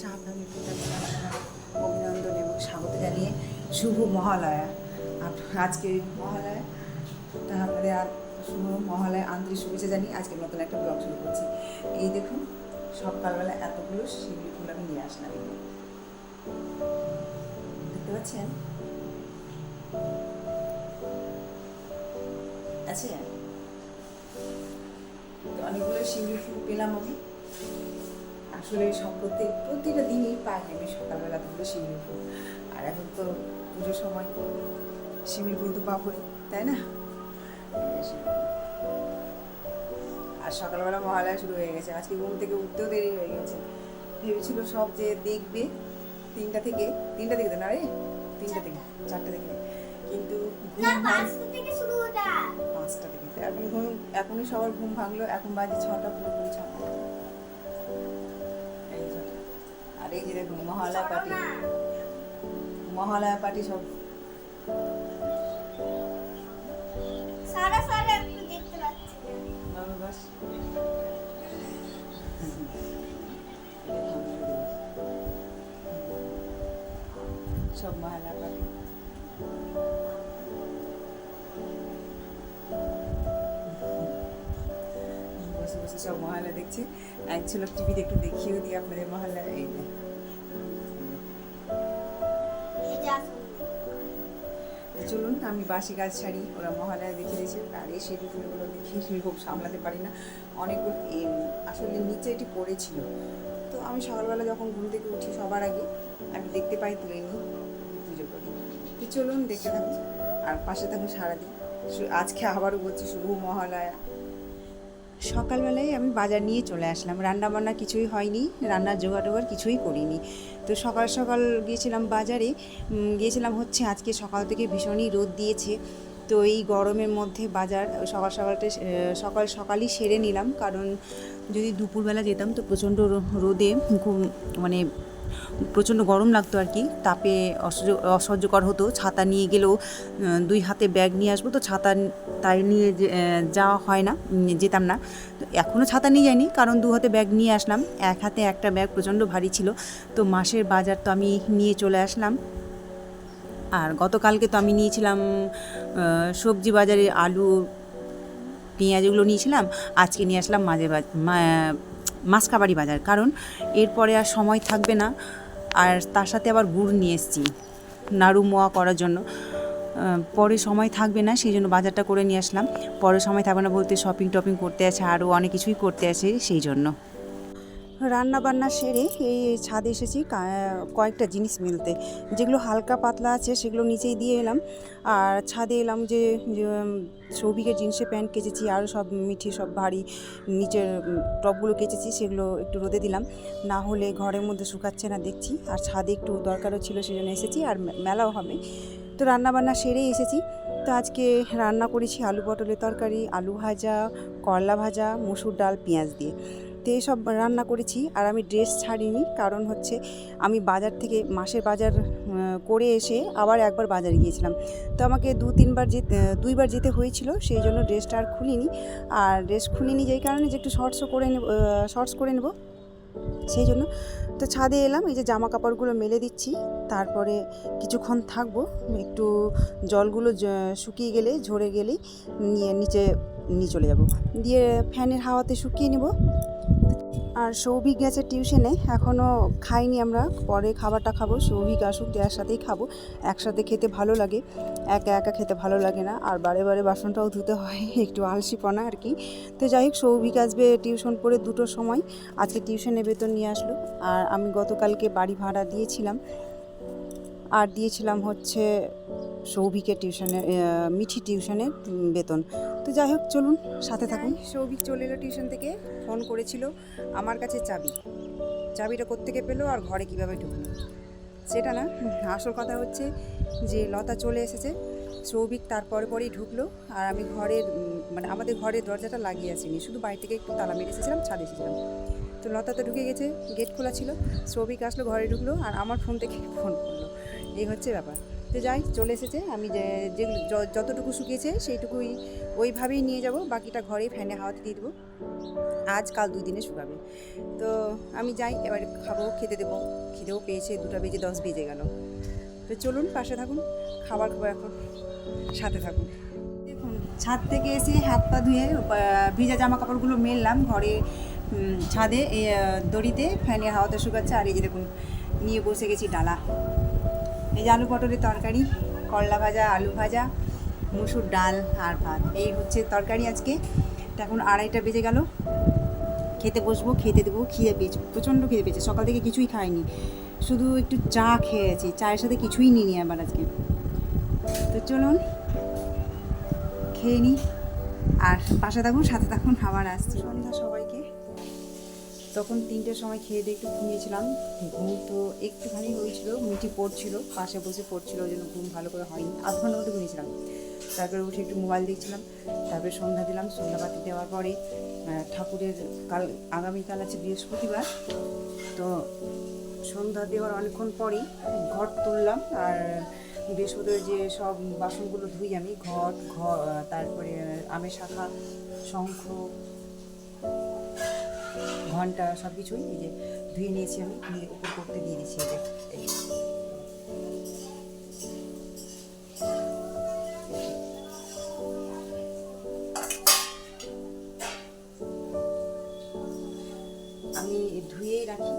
সাহাবাগী অভিনন্দন এবং স্বাগত জানিয়ে শুভ মহালয়া। আজকে মহালয়া তা আপনাদের আর শুভ মহালয়া, আন্তরিক শুভেচ্ছা জানিয়ে আজকে নতুন একটা ব্লগ শুরু করছি। এই দেখুন, সকালবেলা এতগুলো শিউলি ফুল আমি নিয়ে আসলাম দেখতে পাচ্ছেন? আছে? অনেকগুলো শিউলি ফুল পেলাম আমি। আসলে সব প্রত্যেক প্রতিটা দিনই পাই আমি সকালবেলা দুটো শিউলি ফুল। আর এখন তো পুজোর সময় শিউলি ফুল তো পাবই তাই না। আর সকালবেলা মহালয়া শুরু হয়ে গেছে। আজকে ঘুম থেকে উঠতেও দেরি হয়ে গেছে। ভেবেছিল সব যে দেখবে তিনটা থেকে তিনটা থেকে না রে? তিনটা থেকে চারটা থেকে। কিন্তু পাঁচটা থেকে এখন ঘুম এখনই সবার ঘুম ভাঙলো। এখন বাজে ছটা পুরোপুরি ছটা। এই যে দেখুন মহালয়া পার্টি। মহালয়া পার্টি সব। সব মহালয়া পার্টি। বসে বসে সব মহালয়া দেখছে। এক ঝলক টিভিতে একটু দেখিয়েও দিই আপনাদের মহালয়া। এই চলুন, আমি বাসি গাছ ছাড়ি, ওরা মহালয়া দেখে দিয়েছে আর এই সেটি ফুলগুলো দেখে খুব সামলাতে পারি না। অনেকগুলো আসলে নিচে এটি পড়েছিল। তো আমি সকালবেলা যখন ঘুম থেকে উঠি সবার আগে, আমি দেখতে পাই তুলে নিই, পুজো করি। তো চলুন, দেখতে থাকুন, আর পাশে থাকুন সারাদিন। আজকে আবারও বলছি শুভ মহালয়া। সকালবেলায় আমি বাজার নিয়ে চলে আসলাম। রান্না বান্না কিছুই হয়নি, রান্নার জোগাড় টোগাড় কিছুই করিনি। তো সকাল সকাল গিয়েছিলাম বাজারে গিয়েছিলাম হচ্ছে আজকে সকাল থেকে ভীষণই রোদ দিয়েছে। তো এই গরমের মধ্যে বাজার সকাল সকালটা সকাল সকালই সেরে নিলাম। কারণ যদি দুপুরবেলা যেতাম তো প্রচণ্ড রোদে মানে প্রচণ্ড গরম লাগতো আর কি। তাপে অসহ্য, অসহ্যকর হতো। ছাতা নিয়ে গেলেও দুই হাতে ব্যাগ নিয়ে আসব তো ছাতা তাই নিয়ে যাওয়া হয় না যেতাম না। তো এখনও ছাতা নিয়ে যাইনি, কারণ দু হাতে ব্যাগ নিয়ে আসলাম। এক হাতে একটা ব্যাগ প্রচণ্ড ভারী ছিল। তো মাসের বাজার তো আমি নিয়ে চলে আসলাম। আর গতকালকে তো আমি নিয়েছিলাম সবজি বাজারে আলু, পেঁয়াজ এগুলো নিয়েছিলাম। আজকে নিয়ে আসলাম মাঝে মাসকাবাড়ি বাজার। কারণ এরপরে আর সময় থাকবে না। আর তার সাথে আবার গুড় নিয়ে এসেছি, নাড়ু মোয়া করার জন্য। পরে সময় থাকবে না, সেই জন্য বাজারটা করে নিয়ে আসলাম। পরে সময় থাকবে না বলতে শপিং টপিং করতে আছে, আরও অনেক কিছুই করতে আছে, সেই জন্য। রান্না বান্না সেরে এই ছাদে এসেছি কয়েকটা জিনিস মিলতে। যেগুলো হালকা পাতলা আছে সেগুলো নিচেই দিয়ে এলাম। আর ছাদে এলাম যে সৌভিকের জিন্সের প্যান্ট কেচেছি আরও সব মিঠি, সব ভারী নিচের টপগুলো কেচেছি, সেগুলো একটু রোদে দিলাম। না হলে ঘরের মধ্যে শুকাচ্ছে না দেখছি। আর ছাদে একটু দরকারও ছিল সেই জন্য এসেছি, আর মেলাও হবে। তো রান্না বান্না সেরেই এসেছি। তো আজকে রান্না করেছি আলু পটলের তরকারি, আলু ভাজা, করলা ভাজা, মুসুর ডাল, পেঁয়াজ দিয়ে। তো এইসব রান্না করেছি আর আমি ড্রেস ছাড়িনি। কারণ হচ্ছে আমি বাজার থেকে মাসের বাজার করে এসে আবার একবার বাজারে গিয়েছিলাম। তো আমাকে দু, তিনবার যেতে দুইবার যেতে হয়েছিল, সেই জন্য ড্রেসটা আর খুলিনি। আর ড্রেস খুলিনি যেই কারণে যে একটু শর্টসও করে নেব শর্টস করে নেব। সেই জন্য তো ছাদে এলাম, এই যে জামা কাপড়গুলো মেলে দিচ্ছি। তারপরে কিছুক্ষণ থাকব, একটু জলগুলো শুকিয়ে গেলে, ঝরে গেলেই নিয়ে, নিচে, নিয়ে চলে যাব। দিয়ে ফ্যানের হাওয়াতে শুকিয়ে নেব। আর সৌভিক গেছে টিউশনে এখনও খাইনি আমরা, পরে খাবারটা খাব, সৌভিক আসুক দেওয়ার সাথেই খাব, একসাথে খেতে ভালো লাগে, একা একা খেতে ভালো লাগে না, আর বারে বারে বাসনটাও ধুতে হয়, একটু আলসিপনা আর কি। তো যাই হোক, সৌভিক আসবে টিউশন পড়ে দুটোর সময়, আজকে টিউশনে বেতন নিয়ে আসলো, আর আমি গতকালকে বাড়ি ভাড়া দিয়েছিলাম, আর দিয়েছিলাম হচ্ছে সৌভিকের টিউশনে মিঠি টিউশনের বেতন। তো যাই হোক চলুন সাথে থাকুন। সৌভিক চলে এলো টিউশন থেকে ফোন করেছিল আমার কাছে চাবি। চাবিটা কোত্থেকে পেল আর ঘরে কীভাবে ঢুকলো? সেটা না আসল কথা হচ্ছে যে লতা চলে এসেছে সৌভিক তারপরে পরেই ঢুকলো আর আমি ঘরের মানে আমাদের ঘরের দরজাটা লাগিয়ে আসিনি শুধু বাড়ি থেকে একটু তালা মেরে এসেছিলাম ছাদে এসেছিলাম। তো লতা তো ঢুকে গেছে গেট খোলা ছিল সৌভিক আসলো ঘরে ঢুকলো আর আমার ফোন থেকে ফোন করল। এই হচ্ছে ব্যাপার। তো যাই, চলে এসেছে। আমি যে যতটুকু শুকিয়েছে সেইটুকুই ওইভাবেই নিয়ে যাব, বাকিটা ঘরে ফ্যানে হাওয়াতে দিয়ে দেবো। আজ কাল দুই দিনে শুকাবে। তো আমি যাই, এবার খাব, খেতে দেবো। খিদেও পেয়েছে, দুটা বেজে দশ বেজে গেল। তো চলুন, পাশে থাকুন, খাবার খাব এখন, সাথে থাকুন। দেখুন, ছাদ থেকে এসে হাত পা ধুয়ে ভিজা জামা কাপড়গুলো মেললাম ঘরে ছাদে দড়িতে, ফ্যানের হাওয়াতে শুকাচ্ছে। আর এই যে দেখুন, নিয়ে বসে গেছি ডালা। এই যে আলু পটলের তরকারি, করলা ভাজা, আলু ভাজা, মুসুর ডাল আর ভাত। এই হচ্ছে তরকারি আজকে। এখন আড়াইটা বেজে গেল। খেতে বসবো, খেতে দেবো, খিদে পেয়েছে, প্রচণ্ড খিদে পেয়েছে। সকাল থেকে কিছুই খাইনি। শুধু একটু চা খেয়েছি। চায়ের সাথে কিছুই নিইনি আবার আজকে। তো চলুন, খেয়ে নিই আর পাশে থাকুন, সাথে থাকুন খাবার আসছে। সন্ধ্যা সবাইকে। তখন তিনটের সময় খেয়ে দিয়ে একটু ঘুমিয়েছিলাম। ঘুম তো একটুখানি হয়েছিল মিটি পড়ছিল, পাশে বসে পড়ছিল, ওই জন্য ঘুম ভালো করে হয়নি। আধ ঘণ্টা মতো ঘুমিয়েছিলাম। তারপরে উঠে একটু মোবাইল দেখছিলাম, তারপরে সন্ধ্যা দিলাম, সন্ধ্যাবাতি দেওয়ার পরে ঠাকুরের কাল, আগামীকাল আছে বৃহস্পতিবার, তো সন্ধ্যা দেওয়ার অনেকক্ষণ পরেই ঘট তুললাম, আর বৃহস্পতিবার যে সব বাসনগুলো ধুই আমি, ঘট ঘর তারপরে আমের শাখা, শঙ্খ ঘণ্টা সব কিছুই এই যে ধুয়ে নিয়েছি আমি, ধুয়ে উপর করতে দিয়ে দিয়েছি এই যে। আমি ধুয়েই রাখি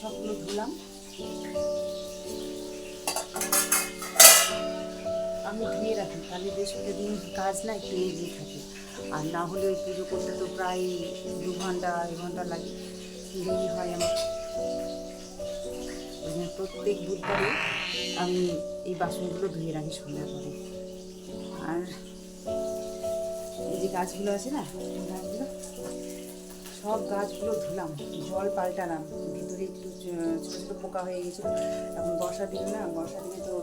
সবগুলো ধুলাম। আমি ধুয়ে রাখি, তাহলে বৃহস্পতি দিন কাজ না, একটু এগিয়ে থাকে। আর না হলে ওই পুজো করতে তো প্রায় দু ঘণ্টা, আড়াই ঘণ্টা লাগে। দেরি হয় আমার। প্রত্যেক বুধবারে আমি এই বাসনগুলো ধুয়ে রাখি সন্ধ্যার পরে। আর এই যে গাছগুলো আছে না গাছগুলো সব গাছগুলো ধুলাম, জল পাল্টালাম, ভিতরে একটু ছোটো ছোটো পোকা হয়ে গেছিল, এখন বর্ষা দিন না, বর্ষা দিনে তো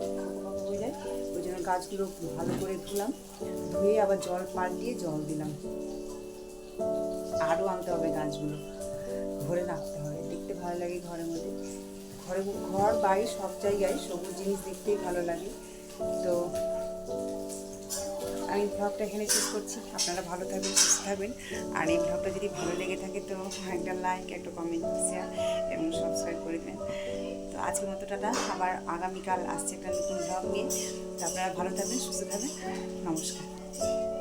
হয়ে যায়, ওই জন্য গাছগুলো ভালো করে ধুলাম, ধুয়ে আবার জল পাল্টিয়ে জল দিলাম। আরও আনতে হবে গাছগুলো, ঘরে রাখতে হবে, দেখতে ভালো লাগে ঘরের মধ্যে। ঘরে, ঘর, বাড়ি সব জায়গায় সবুজ জিনিস দেখতেই ভালো লাগে, তো আমি ব্লগটা এখানে শেষ করছি। আপনারা ভালো থাকবেন, সুস্থ থাকবেন। আর এই ব্লগটা যদি ভালো লেগে থাকে তো একটা লাইক একটা কমেন্ট শেয়ার এবং সাবস্ক্রাইব করে দেবেন। তো আজকের মতো টাটা। আবার আগামীকাল আসছে একটা নতুন ব্লগ নিয়ে। তো আপনারা ভালো থাকবেন, সুস্থ থাকবেন। নমস্কার।